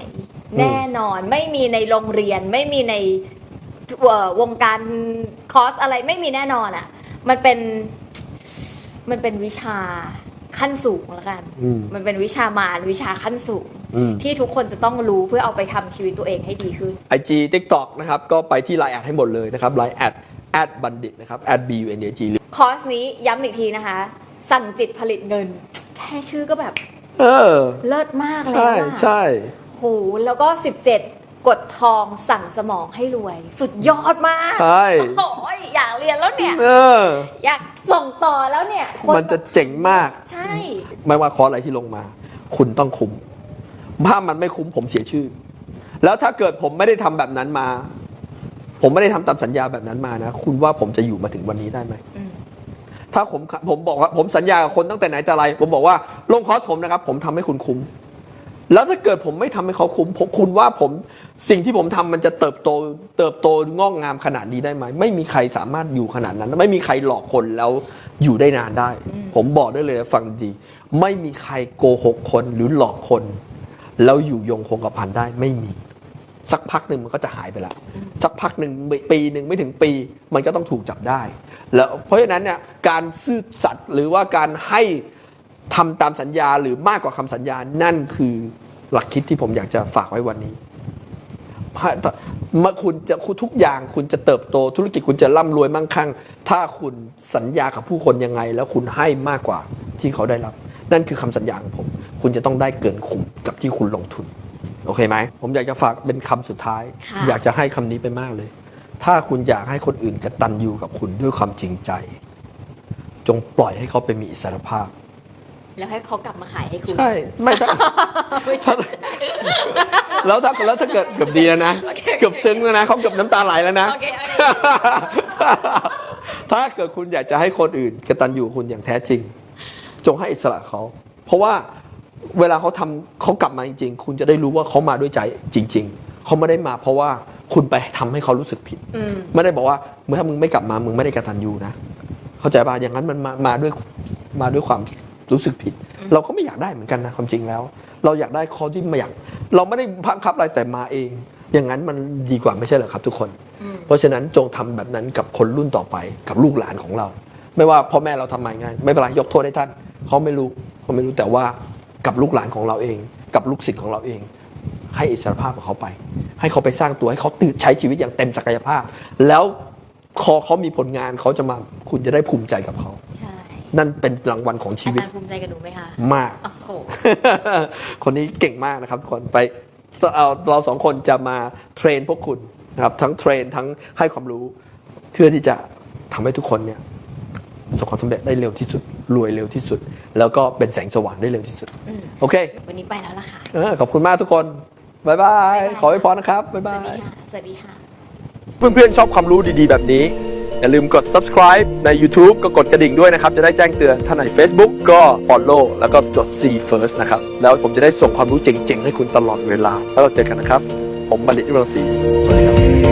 [SPEAKER 1] อืม
[SPEAKER 2] แน่นอนไม่มีในโรงเรียนไม่มีในเอ่อวงการคอร์สอะไรไม่มีแน่นอนอะ มันเป็นมันเป็นวิชาขั้นสูงแล้วกัน
[SPEAKER 1] อืม
[SPEAKER 2] มันเป็นวิชามารวิชาขั้นสูง
[SPEAKER 1] อืม
[SPEAKER 2] ที่ทุกคนจะต้องรู้เพื่อเอาไปทำชีวิตตัวเองให้ดีขึ้น
[SPEAKER 1] ไอจีทิกตอกนะครับ ก็ไปที่ไลน์แอดให้หมดเลยนะครับไลน์แอดแอดบัณฑิตนะครับ แอด b u n d g
[SPEAKER 2] คอร์สนี้ย้ำอีกทีนะคะ สั่งจิตผลิตเงิน แค่ชื่อก็แบบ
[SPEAKER 1] เออ
[SPEAKER 2] เลิศมากเลย
[SPEAKER 1] ใช่
[SPEAKER 2] อะ
[SPEAKER 1] ใช่
[SPEAKER 2] โหแล้วก็ 17 กดทองสั่งสมองให้รวย สุดยอดมาก
[SPEAKER 1] ใช่
[SPEAKER 2] โอ้ยอยากเรียนแล้วเนี่ย
[SPEAKER 1] เออ
[SPEAKER 2] อยากส่งต่อแล้วเนี่ยค
[SPEAKER 1] มันจะเจ๋งมาก
[SPEAKER 2] ใช่
[SPEAKER 1] ไม่ว่าคอร์สอะไรที่ลงมา คุณต้องคุ้ม ถ้ามันไม่คุ้มผมเสียชื่อ แล้วถ้าเกิดผมไม่ได้ทำแบบนั้นมา ผมไม่ได้ทำตามสัญญาแบบนั้นมานะ คุณว่าผมจะอยู่มาถึงวันนี้ได้ไหม
[SPEAKER 2] อืม
[SPEAKER 1] ถ้าผมผมบอกว่าผมสัญญากับคนตั้งแต่ไหนแต่ไรผมบอกว่าลงคอร์สผมนะครับ ผมทำให้คุณคุ้ม แล้วถ้าเกิดผมไม่ทำให้เขาคุ้มผมคุณว่าผมสิ่งที่ผมทำมันจะเติบโต เติบโตงอกงามขนาดนี้ได้ไหมไม่มีใครสามารถอยู่ขนาดนั้น ไม่มีใครหลอกคนแล้วอยู่ได้นานได้ ผมบอกได้เลยฟังดี ไม่มีใครโกหกคนหรือหลอกคน แล้วอยู่ยงคงกระพันได้ไม่มี สักพักหนึ่งมันก็จะหายไปละสักพักหนึ่งปีหนึ่งไม่ถึงปี มันก็ต้องถูกจับได้ แล้วเพราะฉะนั้นเนี่ยการซื่อสัตย์หรือว่าการให้ทำตามสัญญาหรือมากกว่าคำสัญญานั่นคือหลักคิดที่ผมอยากจะฝากไว้วันนี้เมื่อคุณจะคุณทุกอย่างคุณจะเติบโตธุรกิจคุณจะร่ำรวยมั่งคั่ง ถ้าคุณสัญญากับผู้คนยังไง แล้วคุณให้มากกว่าที่เขาได้รับ นั่นคือคำสัญญาของผม คุณจะต้องได้เกินคุ้มกับที่คุณลงทุน โอเคไหมผมอยากจะฝากเป็นคำสุดท้าย
[SPEAKER 2] ค่ะ
[SPEAKER 1] อยากจะให้คำนี้ไปมากเลย ถ้าคุณอยากให้คนอื่นกตันอยู่กับคุณด้วยความจริงใจ จงปล่อยให้เขาไปมีอิสรภาพ
[SPEAKER 2] แล้วให้เขากลับมาขายให้คุณ
[SPEAKER 1] ใช่ไม่ถ้าถ้าแล้วถ้าแล้วถ้าเกิดเกือบดีแล้วนะเกือบซึ้งแล้วนะเขาเกือบน้ำตาไหลแล้วนะ
[SPEAKER 2] โอเคโอเค
[SPEAKER 1] ถ้าเกิดคุณอยากจะให้คนอื่นกตันอยู่กับคุณอย่างแท้จริง จงให้อิสระเขา เพราะว่า เวลาเขาทำเขากลับมาจริง ๆ คุณจะได้รู้ว่าเขามาด้วยใจจริง ๆ เขาไม่ได้มาเพราะว่าคุณไปทำให้เขารู้สึกผิด
[SPEAKER 2] อืม
[SPEAKER 1] ไม่ได้บอกว่าเมื่อถ้ามึงไม่กลับมามึงไม่ได้กตันยูนะ เข้าใจป่ะอย่างนั้นมันมามาด้วยมาด้วยความรู้สึกผิด เราก็ไม่อยากได้เหมือนกันนะความจริงแล้ว เราอยากได้เขาที่มาอยาก เราไม่ได้บังคับอะไรแต่มาเอง อย่างนั้นมันดีกว่าไม่ใช่เหรอครับทุกคน
[SPEAKER 2] อืม
[SPEAKER 1] เพราะฉะนั้นจงทำแบบนั้นกับคนรุ่นต่อไปกับลูกหลานของเรา ไม่ว่าพ่อแม่เราทำมายังไง ไม่เป็นไรยกโทษให้ท่านเขาไม่รู้เขาไม่รู้แต่ว่า กับลูกหลานของเราเอง กับลูกศิษย์ของเราเอง ให้อิสรภาพของเขาไป ให้เขาไปสร้างตัวให้เขาตื่นใช้ชีวิตอย่างเต็มศักยภาพ แล้วพอเขามีผลงานเขาจะมาคุณจะได้ภูมิใจกับเขา
[SPEAKER 2] ใช่
[SPEAKER 1] นั่นเป็นรางวัลของชี
[SPEAKER 2] อา
[SPEAKER 1] วิต
[SPEAKER 2] จารย์ภูมิใจกับหนูไหมคะ
[SPEAKER 1] มาก
[SPEAKER 2] โอ้โห
[SPEAKER 1] คนนี้เก่งมากนะครับทุกคนไปเอาเราสองคนจะมาเทรนพวกคุณนะครับทั้งเทรนทั้งให้ความรู้เพื่อที่จะทำให้ทุกคนเนี่ยประสบความสำเร็จได้เร็วที่สุด รวยเร็วที่สุด แล้วก็เป็นแสงสว่างได้เร็วที่สุด
[SPEAKER 2] อืม
[SPEAKER 1] โอเค
[SPEAKER 2] วันนี้ไปแล้วล่ะค่ะ
[SPEAKER 1] เออขอบคุณมากทุกคนบ๊ายบาย
[SPEAKER 2] บ๊ายบาย
[SPEAKER 1] ขอให้พรนะครับบ๊าย
[SPEAKER 2] ส
[SPEAKER 1] บา
[SPEAKER 2] วัสดี
[SPEAKER 1] ย
[SPEAKER 2] ค่ะ สวัสดีค่ะ
[SPEAKER 1] เพื่อนๆชอบความรู้ดีๆ แบบนี้ อย่าลืมกด subscribe ใน YouTube ก็กดกระดิ่งด้วยนะครับ จะได้แจ้งเตือนถ้าใน Facebook ก็ follow แล้วก็จด see first นะครับ แล้วผมจะได้ส่งความรู้เจ๋งๆ ให้คุณตลอดเวลา แล้วเราเจอกันนะครับ ผมบัณฑิตอิรังสีสวัสดีครับ